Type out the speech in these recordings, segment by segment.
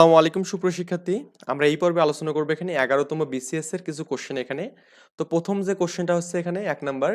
আসসালামু আলাইকুম সুপ্রশিক্ষার্থী আমরা এই পর্বে আলোচনা করব এখানে এগারোতম বিসিএস এর কিছু কোশ্চেন এখানে। তো প্রথম যে কোশ্চেনটা হচ্ছে এখানে, এক নাম্বার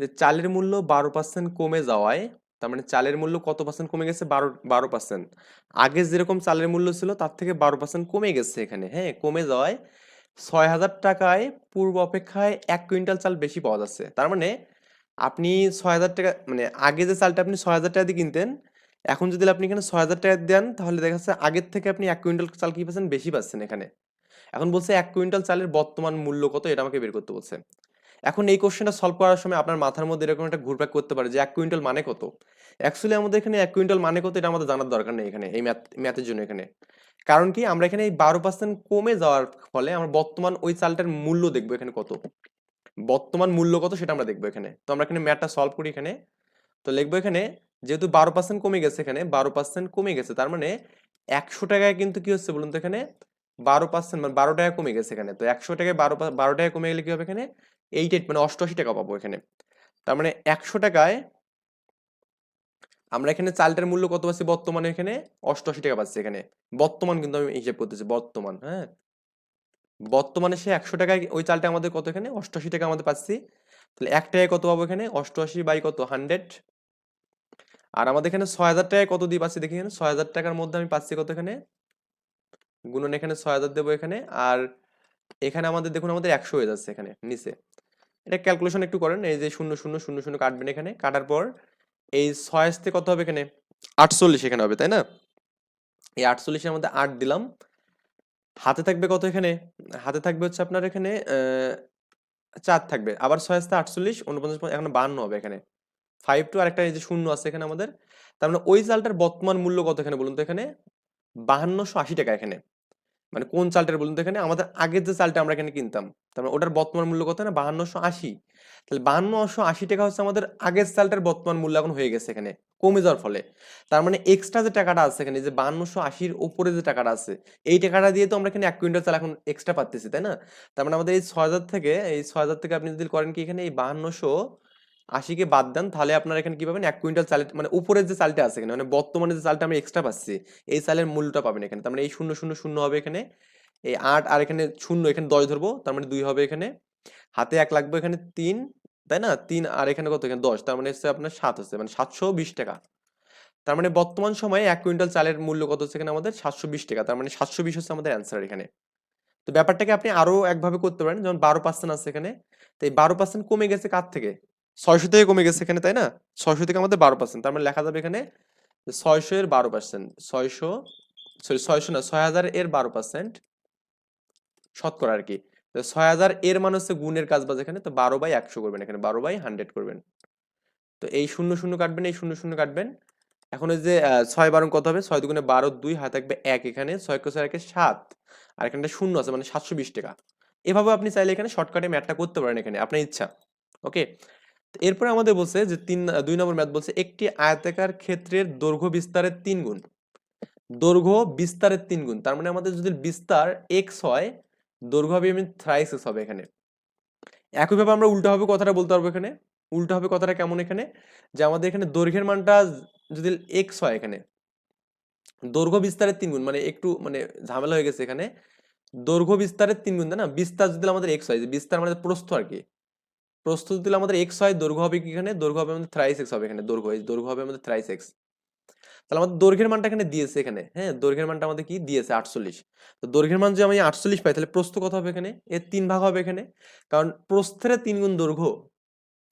যে চালের মূল্য বারো পার্সেন্ট কমে যাওয়ায়, তার মানে চালের মূল্য কত পার্সেন্ট কমে গেছে? বারো বারো পার্সেন্ট আগে যেরকম চালের মূল্য ছিল, তার থেকে বারো পার্সেন্ট কমে গেছে এখানে হ্যাঁ? কমে যাওয়ায় ছয় হাজার টাকায় পূর্ব অপেক্ষায় এক কুইন্টাল চাল বেশি পাওয়া যাচ্ছে। তার মানে আপনি ছয় হাজার টাকা মানে আগে যে চালটা আপনি ছয় হাজার টাকা দিয়ে কিনতেন এখন যদি আপনি এখানে ছয় হাজার টাকা দেন, তাহলে দেখা যাচ্ছে আগের থেকে আপনি এক কুইন্টাল চাল কি পাচ্ছেন? বেশি পাচ্ছেন এখানে। এখন বলছে এক কুইন্টাল চালের বর্তমান মূল্য কত, এটা আমাকে বের করতে বলছে। এখন এই কোশ্চেনটা সলভ করার সময় আপনার মাথার মধ্যে এরকম একটা ঘুরপাক করতে পারে যে এক কুইন্টাল মানে কত? অ্যাকচুয়ালি আমাদের এখানে এক কুইন্টাল মানে কত, এটা আমাদের জানার দরকার নেই এখানে, এই ম্যাথ ম্যাথের জন্য এখানে। কারণ কি, আমরা এখানে এই বারো পার্সেন্ট কমে যাওয়ার ফলে আমরা বর্তমান ওই চালটার মূল্য দেখব এখানে কত। বর্তমান মূল্য কত সেটা আমরা দেখব এখানে। তো আমরা এখানে ম্যাথটা সলভ করি এখানে। তো লিখব এখানে যেহেতু বারো পার্সেন্ট কমে গেছে এখানে, বারো পার্সেন্ট কমে গেছে, তার মানে একশো টাকায় কিন্তু কি হচ্ছে বলুন তো এখানে? বারো পার্সেন্ট মানে বারো টাকা কমে গেছে এখানে। তো একশো টাকায় বারো বারো টাকা কমে গেলে কি হবে এখানে? এইট এইট মানে অষ্টআশি টাকা পাবো এখানে। তার মানে একশো টাকায় আমরা এখানে চালটার মূল্য কত পাচ্ছি বর্তমানে এখানে? অষ্টআশি টাকা পাচ্ছি এখানে। বর্তমান কিন্তু আমি হিসেব করতেছি, বর্তমান হ্যাঁ? বর্তমানে সে একশো টাকায় ওই চালটা আমাদের কত এখানে? অষ্টআশি টাকা আমাদের পাচ্ছি। তাহলে এক টাকায় কত পাবো এখানে? অষ্টআশি বাই কত? হান্ড্রেড আর আমাদের এখানে ছয় হাজার টাকায় কত দিয়ে পাচ্ছি দেখি এখানে? ছয় হাজার টাকার মধ্যে আমি পাচ্ছি কত এখানে? গুণন এখানে ছয় হাজার দেবো এখানে। আর এখানে আমাদের দেখুন, আমাদের একশো হয়ে যাচ্ছে এখানে, নিচে। এটা ক্যালকুলেশন একটু করেন, এই যে শূন্য শূন্য শূন্য শূন্য কাটবেন এখানে। কাটার পর এই ছয় আসতে কত হবে এখানে? আটচল্লিশ এখানে হবে, তাই না? এই আটচল্লিশের মধ্যে আট দিলাম। হাতে থাকবে কত এখানে? হাতে থাকবে হচ্ছে আপনার এখানে চার থাকবে। আবার ছয় আসতে আটচল্লিশ উনপঞ্চাশ এখন বান্ন হবে এখানে। ফাইভ টু আরেকটা যে শূন্য আছে এখানে আমাদের। তার মানে ওই চালটার বর্তমান মূল্য কত এখানে বলুন তো এখানে? বাহান্নশো আশি টাকা এখানে। মানে কোন চালটার বলুন তো এখানে? আমাদের আগের যে চালটা আমরা এখানে কিনতাম। তার মানে ওটার বর্তমান মূল্য কত না বাহান্নশো আশি। তাহলে বাহান্নশো আশি টাকা হচ্ছে আমাদের আগের চালটার বর্তমান মূল্য এখন হয়ে গেছে এখানে, কমে যাওয়ার ফলে। তার মানে এক্সট্রা যে টাকাটা আছে এখানে যে বাহান্নশো আশির ওপরে যে টাকাটা আছে, এই টাকাটা দিয়ে তো আমরা এখানে এক কুইন্টাল চাল এখন এক্সট্রা পাচ্ছি তাই না? তার মানে আমাদের এই ছয় হাজার থেকে, এই ছয় হাজার থেকে আপনি যদি করেন কি এখানে? এই বাহান্নশো আশিকে বাদ দেন, তাহলে আপনার এখানে কি পাবেন? এক কুইন্টাল চাল মানে উপরের যে চালটা আছে এখানে মানে বর্তমানে যে চালটা আমরা এক্সট্রা পাচ্ছি, এই চালের মূল্যটা পাবেন এখানে। তার মানে এই শূন্য শূন্য শূন্য হবে এখানে। এই আট আর এখানে শূন্য, এখানে দশ ধরবো, তার মানে দুই হবে এখানে। হাতে এক লাগবে এখানে তিন, তাই না? তিন আর এখানে কত? এখানে দশ, তার মানে হচ্ছে আপনার সাত হচ্ছে মানে সাতশো বিশ টাকা। তার মানে বর্তমান সময়ে এক কুইন্টাল চালের মূল্য কত হচ্ছে এখানে আমাদের? সাতশো বিশ টাকা, তার মানে সাতশো বিশ হচ্ছে আমাদের অ্যান্সার এখানে। তো ব্যাপারটাকে আপনি আরও একভাবে করতে পারেন, যেমন বারো পার্সেন্ট আছে এখানে। তো এই বারো পার্সেন্ট কমে গেছে কার থেকে? ছয়শো থেকে কমে গেছে এখানে, তাই না? ছয়শো থেকে আমাদের বারো পার্সেন্ট তার মানে লেখা যাবে এখানে ছয়শো এর বারো পার্সেন্ট ছয়শো সরি ছয়শো না, ছয় হাজার এর বারো পার্সেন্ট শতকরা আর কি ছয় হাজার এর মান হচ্ছে গুণের কাজ বাজ এখানে, তো বারো বাই একশো করবেন এখানে, বারো বাই হান্ড্রেড করবেন। তো এই শূন্য শূন্য কাটবেন, এই শূন্য শূন্য কাটবেন। এখন ওই যে ছয় বারো কত হবে? ছয় দুগুণে বারো দুই, হাতে থাকবে এক এখানে, ছয় ছয় একে সাত, আর এখানে একটা শূন্য আছে মানে সাতশো বিশ টাকা। এভাবে আপনি চাইলে এখানে শর্টকাটে ম্যাটটা করতে পারেন এখানে, আপনার ইচ্ছা ওকে এরপরে আমাদের বলছে যে তিন, দুই নম্বর ম্যাথ বলছে একটি আয়তাকার ক্ষেত্রের দৈর্ঘ্য বিস্তারের তিন গুণ। দৈর্ঘ্য বিস্তারের তিন গুণ। তার মানে আমাদের যদি বিস্তার এক্স হয়, দৈর্ঘ্য হবে এমনি থ্রাইস এক্স হবে এখানে। একইভাবে আমরা উল্টো হবে কথাটা বলতে পারব এখানে। উল্টো হবে কথাটা কেমন এখানে? যে আমাদের এখানে দৈর্ঘ্যের মানটা যদি এক্স হয় এখানে, দৈর্ঘ্য বিস্তারের তিন গুণ মানে একটু মানে ঝামেলা হয়ে গেছে এখানে। দৈর্ঘ্য বিস্তারের তিন গুণ, তাই না? বিস্তার যদি আমাদের এক্স হয় বিস্তার আমাদের প্রস্থ আর কি। প্রস্থ যদি আমাদের এক্স হয় দৈর্ঘ্য হবে কি দৈর্ঘ্য হবে আমাদের থ্রাইস এক্স হবে এখানে দৈর্ঘ্য। দৈর্ঘ্য হবে আমাদের থ্রাইস এক্স তাহলে আমাদের দৈর্ঘ্যের মানটা এখানে দিয়েছে এখানে। হ্যাঁ দৈর্ঘ্যের মানটা আমাদের কি? দিয়েছে আটচল্লিশ। তো দৈর্ঘ্যের মান যদি আমি আটচল্লিশ পাই, তাহলে প্রস্থ কত হবে এখানে? এর তিন ভাগ হবে এখানে। কারণ প্রস্থের তিন গুণ দৈর্ঘ্য।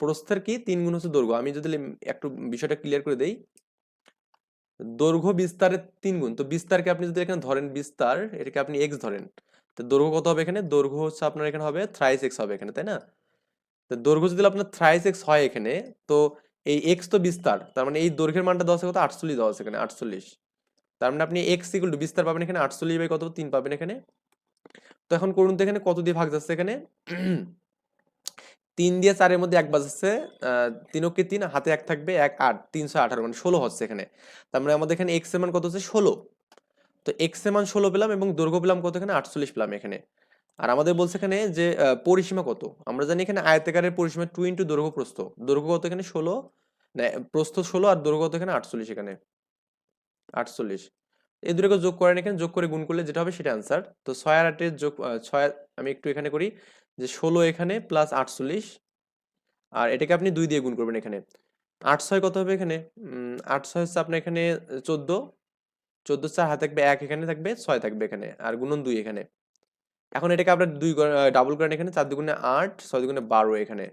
প্রস্থের কি? তিন গুণ হচ্ছে দৈর্ঘ্য। আমি যদি একটু বিষয়টা ক্লিয়ার করে দেই। দৈর্ঘ্য বিস্তারের তিন গুণ। তো বিস্তারকে আপনি যদি এখানে ধরেন, বিস্তার, এটাকে আপনি এক্স ধরেন, তো দৈর্ঘ্য কত হবে এখানে? দৈর্ঘ্য হচ্ছে আপনার এখানে হবে থ্রাইস এক্স হবে এখানে, তাই না? দৈর্ঘ্য যদি আপনার থ্রাইস এক্স হয় এখানে তো এই এক্স তো বিস্তার তার মানে এই দৈর্ঘ্যের মানটা দেওয়া কত? আটচল্লিশ দেওয়া আছে এখানে আটচল্লিশ। তার মানে আপনি এক্স ইকুয়াল টু বিস্তার পাবেন এখানে আটচল্লিশ বাই কত? তিন পাবেন এখানে। তো এখন করুন তো এখানে কত দিয়ে ভাগ যাচ্ছে এখানে? তিন দিয়ে চারের মধ্যে এক বাজাচ্ছে আহ, তিনকে তিন হাতে এক থাকবে এক আট তিনশো আঠারো মানে ষোলো হচ্ছে এখানে। তার মানে আমাদের এখানে এক্সের মান কত হচ্ছে? ষোলো। তো এক্সের মান ষোলো পেলাম এবং দৈর্ঘ্য পেলাম কত এখানে? আটচল্লিশ পেলাম এখানে। আর আমাদের বলছে এখানে যে পরিসীমা কত? আমরা জানি এখানে আয়তাকারের পরিসীমা টু ইন্টু দৈর্ঘ্য প্রস্থ দৈর্ঘ্য কত এখানে? ষোলো। প্রস্থ ষোলো আর দৈর্ঘ্য কত এখানে? আটচল্লিশ এখানে। আটচল্লিশ। এই দুটোকে যোগ করেন এখানে, যোগ করে গুণ করলে যেটা হবে সেটা অ্যান্সার তো ছয় আর আটের যোগ ছয়, আমি একটু এখানে করি যে ষোলো এখানে প্লাস আটচল্লিশ আর এটাকে আপনি দুই দিয়ে গুণ করবেন এখানে। আট ছয় কত হবে এখানে? আট ছয় হচ্ছে আপনার এখানে, চোদ্দ। চোদ্দ চার হাতে থাকবে এক এখানে থাকবে, ছয় থাকবে এখানে। আর গুণন দুই এখানে। এখন এটাকে আপনার দুই ডাবল করেন এখানে চার দুগুণে আট, ছয় দুগুণে বারো এখানে।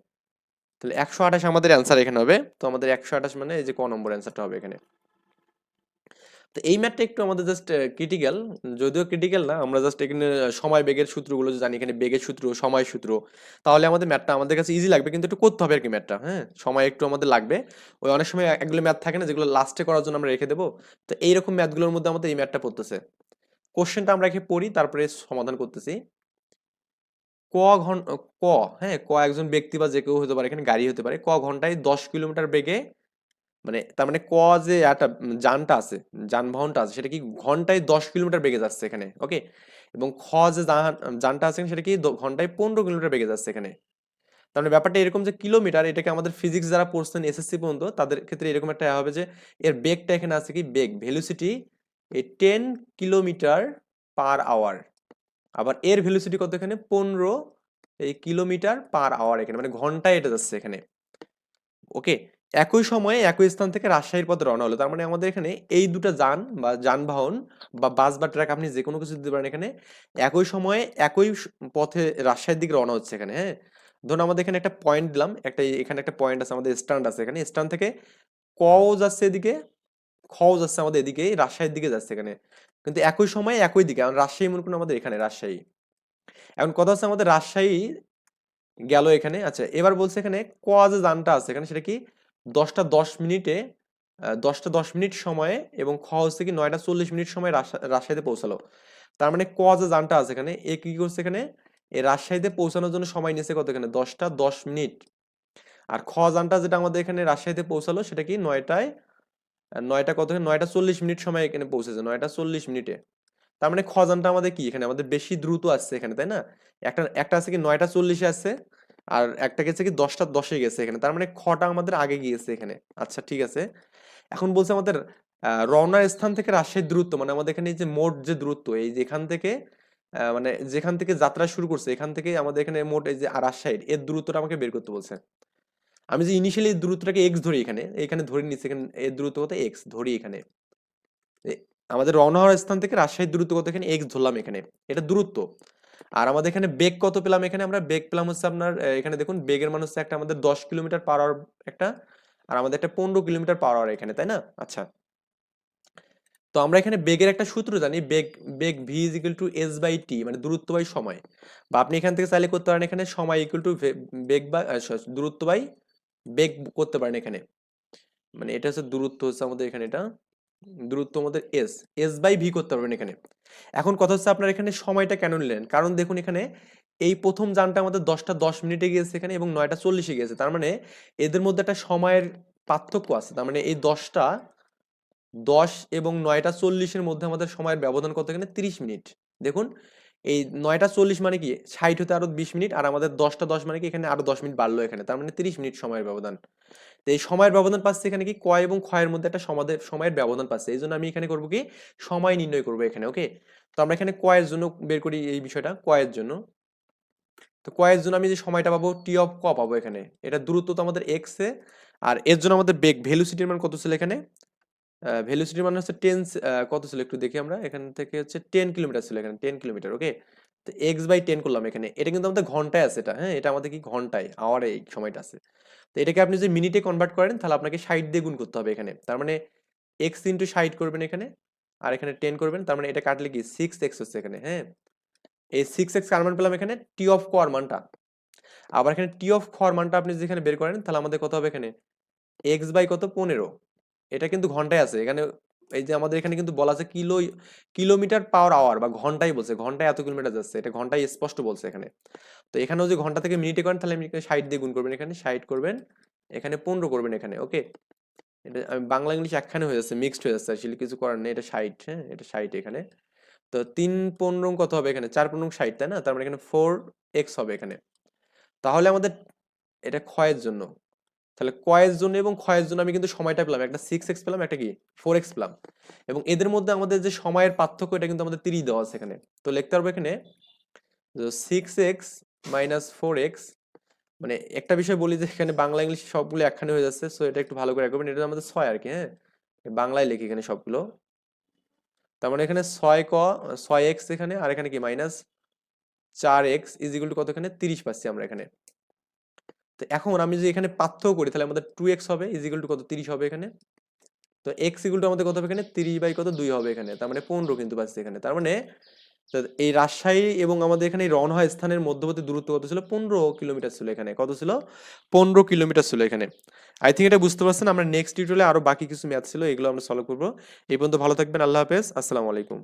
তাহলে একশো আঠাশ আমাদের অ্যান্সার এখানে হবে। তো আমাদের একশো আঠাশ মানে এই যে ক নম্বর অ্যান্সারটা হবে এখানে। তো এই ম্যাথটা একটু আমাদের জাস্ট ক্রিটিক্যাল যদিও ক্রিটিক্যাল না, আমরা জাস্ট এখানে সময় বেগের সূত্রগুলো যে জানি এখানে বেগের সূত্র, সময় সূত্র, তাহলে আমাদের ম্যাথটা আমাদের কাছে ইজি লাগবে, কিন্তু একটু করতে হবে আর কি ম্যাথটা হ্যাঁ? সময় একটু আমাদের লাগবে। ওই অনেক সময় একগুলো ম্যাথ থাকে না, যেগুলো লাস্টে করার জন্য আমরা রেখে দেবো। তো এইরকম ম্যাথগুলোর মধ্যে আমাদের এই ম্যাথটা পড়তেছে। কোশ্চেনটা আমরা এখানে পড়ি, তারপরে সমাধান করতেছি। ক ঘন, ক হ্যাঁ ক একজন ব্যক্তি বা যে কেউ হতে পারে, এখানে গাড়ি হতে পারে, ক ঘন্টায় দশ কিলোমিটার বেগে মানে তার মানে ক যে একটা যানটা আছে, যানবাহনটা আছে, সেটা কি ঘন্টায় দশ কিলোমিটার বেগে যাচ্ছে এখানে ওকে এবং খ যে যানটা আছে, সেটা কি ঘন্টায় পনেরো কিলোমিটার বেগে যাচ্ছে এখানে। তার মানে ব্যাপারটা এরকম যে কিলোমিটার, এটাকে আমাদের ফিজিক্স যারা পড়ছেন এসএসসি পর্যন্ত, তাদের ক্ষেত্রে এরকম একটা হবে যে, এর বেগটা এখানে আছে কি, বেগ ভেলোসিটি এই টেন কিলোমিটার পার আওয়ার আবার এর ভেলোসিটি কত এখানে? পনেরো এই কিলোমিটার পার আওয়ার এখানে মানে ঘন্টায় এটা যাচ্ছে এখানে। ওকে, একই সময়ে একই স্থান থেকে রাজশাহীর পথে রওনা হলো। তার মানে আমাদের এখানে এই দুটো যান বা যানবাহন বা বাস বা ট্রাক আপনি যে কোনো কিছু দিতে পারেন এখানে, একই সময়ে একই পথে রাজশাহীর দিকে রওনা হচ্ছে এখানে হ্যাঁ? ধরুন আমাদের এখানে একটা পয়েন্ট দিলাম, একটা এখানে একটা পয়েন্ট আছে, আমাদের স্ট্যান্ড আছে এখানে। স্ট্যান্ড থেকে কও যাচ্ছে এদিকে? খও যাচ্ছে আমাদের এদিকে, রাজশাহীর দিকে যাচ্ছে এখানে। কিন্তু একই সময়ে একই দিকে রাজশাহী মনে করুন আমাদের এখানে, রাজশাহী। এখন কথা হচ্ছে আমাদের রাজশাহী গেল এখানে আচ্ছা এবার বলছে এখানে ক যে যানটা আছে, এখানে সেটা কি? দশটা দশ মিনিটে দশটা দশ মিনিট সময়ে এবং খ হচ্ছে কি নয়টা চল্লিশ মিনিট সময় রাজশা- রাজশাহীতে পৌঁছালো। তার মানে ক যে যানটা আছে এখানে। এ কি করছে এখানে? এই রাজশাহীতে পৌঁছানোর জন্য সময় নিয়েছে কত এখানে? দশটা দশ মিনিট। আর খ যানটা যেটা আমাদের এখানে রাজশাহীতে পৌঁছালো সেটা কি? নয়টায় নয়টা কত নয়টা চল্লিশ মিনিট সময় এখানে পৌঁছেছে, নয়টা চল্লিশ মিনিটে। তার মানে খজানটা আমাদের কি এখানে? আমাদের বেশি দ্রুত আসছে এখানে, তাই না? একটা একটা আছে কি নয়টা চল্লিশে আসছে, আর একটা গেছে কি দশটা দশে গেছে এখানে। তার মানে খটা আমাদের আগে গিয়েছে এখানে। আচ্ছা ঠিক আছে। এখন বলছে আমাদের রওনার স্থান থেকে রাজশাহীর দূরত্ব মানে আমাদের এখানে যে মোট যে দূরত্ব, এই যে এখান থেকে মানে যেখান থেকে যাত্রা শুরু করছে, এখান থেকে আমাদের এখানে মোট এই যে রাজশাহীর, এর দূরত্বটা আমাকে বের করতে বলছে। আমি যে ইনিশিয়ালি দূরত্বটাকে এক্স ধরি এখানে এখানে ধরে নিচ্ছি, এখানে এর দূরত্ব কত? এক্স ধরি এখানে। আমাদের রওনা হওয়ার স্থান থেকে রাজশাহীর দূরত্ব কত? এখানে এক্স ধরলাম এখানে। এটা দূরত্ব। আর আমাদের এখানে বেগ কত পেলাম এখানে আমরা? বেগ পেলাম হচ্ছে আপনার এখানে দেখুন, বেগের মান হচ্ছে একটা আমাদের দশ কিলোমিটার পার আওয়ার একটা, আর আমাদের একটা পনেরো কিলোমিটার পার আওয়ার এখানে, তাই না? আচ্ছা। তো আমরা এখানে বেগের একটা সূত্র জানি, বেগ বেগ V is equal to S by T মানে দূরত্ব বাই সময়। বা আপনি এখান থেকে চাইলে করতে পারেন এখানে সময় ইকুয়াল টু বেগ বা দূরত্ব বাই বেগ করতে পারেন এখানে। মানে এটা হচ্ছে দূরত্ব হচ্ছে আমাদের এখানে এটা। দূরত্ব আমাদের এস এস বাই ভি করতে পারবেন এখানে। এখন কথা হচ্ছে আপনার এখানে সময়টা কেন নিলেন? কারণ দেখুন এখানে এই প্রথম যানটা আমাদের দশটা দশ মিনিটে গিয়েছে এখানে এবং নয়টা চল্লিশে গিয়েছে। তার মানে এদের মধ্যে একটা সময়ের পার্থক্য আছে। তার মানে এই দশটা দশ এবং নয়টা চল্লিশের মধ্যে আমাদের সময়ের ব্যবধান কত? এখানে তিরিশ মিনিট। দেখুন এই নয়টা চল্লিশ মানে কি? ষাট হতে আরও বিশ মিনিট, আর আমাদের দশটা দশ মানে কি? এখানে আরও দশ মিনিট বাড়লো এখানে। তার মানে তিরিশ মিনিট সময়ের ব্যবধান। তো এই সময়ের ব্যবধান পাচ্ছে এখানে কি? কয় এবং ক্ষয়ের মধ্যে একটা সমাদের সময়ের ব্যবধান পাচ্ছে। এই জন্য আমি এখানে করব কি? সময় নির্ণয় করব এখানে, ওকে? তো আমরা এখানে কয়ের জন্য বের করি এই বিষয়টা কয়ের জন্য। তো কয়ের জন্য আমি যে সময়টা পাবো, টি অফ ক পাবো এখানে। এটা দূরত্ব তো আমাদের এক্স এ, আর এর জন্য আমাদের বেগ ভেলোসিটির মান কত ছিল এখানে? ভেলোসিটির মানে হচ্ছে টেন কত ছিল একটু দেখি আমরা। এখান থেকে হচ্ছে টেন কিলোমিটার ছিল এখানে টেন কিলোমিটার ওকে তো এক্স বাই টেন করলাম এখানে। এটা কিন্তু আমাদের ঘন্টায় আছে এটা হ্যাঁ? এটা আমাদের কি ঘন্টায় আওয়ারে এই সময়টা আছে। তো এটাকে আপনি যদি মিনিটে কনভার্ট করেন, তাহলে আপনাকে ষাট দিয়ে গুণ করতে হবে এখানে। তার মানে এক্স ইন্টু ষাট করবেন এখানে, আর এখানে টেন করবেন। তার মানে এটা কাটলে কি? সিক্স এক্স হচ্ছে এখানে হ্যাঁ? এই সিক্স এক্স কার মান পেলাম এখানে? টি অফ কোয়ার মানটা। আবার এখানে টি অফ খর মানটা আপনি যেখানে বের করেন, তাহলে আমাদের কত হবে এখানে? এক্স বাই কত? পনেরো। এটা কিন্তু ঘন্টায় আছে। এখানে এই যে আমাদের এখানে কিন্তু বলা আছে কিলো, কিলোমিটার পাওয়ার আওয়ার বা ঘন্টায় বলছে, ঘন্টায় এত কিলোমিটার যাচ্ছে। এটা ঘন্টায় স্পষ্ট বলছে এখানে। তো এখানেও যে ঘণ্টা থেকে মিনিটে করেন, তাহলে আপনি ষাট দিয়ে গুণ করবেন। এখানে ষাট করবেন, এখানে পনেরো করবেন এখানে। ওকে? এটা বাংলা, ইংলিশ একখানে হয়ে যাচ্ছে মিক্সড হয়ে যাচ্ছে। আসলে কিছু করার নেই। এটা ষাট হ্যাঁ? এটা ষাট এখানে। তো তিন পনেরো কত হবে এখানে? চার পনেরো ষাট, তাই না? তার মানে এখানে ফোর এক্স হবে এখানে। তাহলে আমাদের এটা ক্ষয়ের জন্য। তাহলে কয়ের জন্য এবং ক্ষয়ের জন্য আমি কিন্তু সময়টা পেলাম। একটা সিক্স এক্স পেলাম, একটা কি? ফোর এক্স পেলাম। এবং এদের মধ্যে আমাদের যে সময়ের পার্থক্য, এটা কিন্তু আমাদের তিরিশ দেওয়া আছে এখানে। তো লিখতে পারব এখানে? Six X minus four X মানে একটা বিষয় বলি যে এখানে বাংলা, ইংলিশ সবগুলো একখানে হয়ে যাচ্ছে সো এটা একটু ভালো করে রাখবেন এটা আমাদের ছয় আর কি হ্যাঁ? বাংলায় লিখি এখানে সবগুলো। তার মানে এখানে ছয় ক, ছয় এক্স এখানে, আর এখানে কি? মাইনাস চার এক্স ইজিকুল টু কত এখানে? তিরিশ পাচ্ছি আমরা এখানে। তো এখন আমি যদি এখানে পার্থক্য করি, তাহলে আমাদের টু এক্স হবে ইজিকুল টু কত? তিরিশ হবে এখানে। তো এক্স ইকুয়াল টু আমাদের কত হবে এখানে? তিরিশ বাই কত? দুই হবে এখানে। তার মানে পনেরো কিন্তু পাচ্ছি এখানে। তার মানে এই রাজশাহী এবং আমাদের এখানে হওয়া স্থানের মধ্যবর্তী দূরত্ব কত ছিল? পনেরো কিলোমিটার ছিল এখানে। কত ছিল? পনেরো কিলোমিটার ছিল এখানে। আই থিঙ্ক এটা বুঝতে পারছেন। আমরা নেক্সট টিউটোরিয়ালে আরও বাকি কিছু ম্যাথ ছিল, এগুলো আমরা সলভ করব। এই পর্যন্ত ভালো থাকবেন। আল্লাহ হাফেজ। আসসালামু আলাইকুম।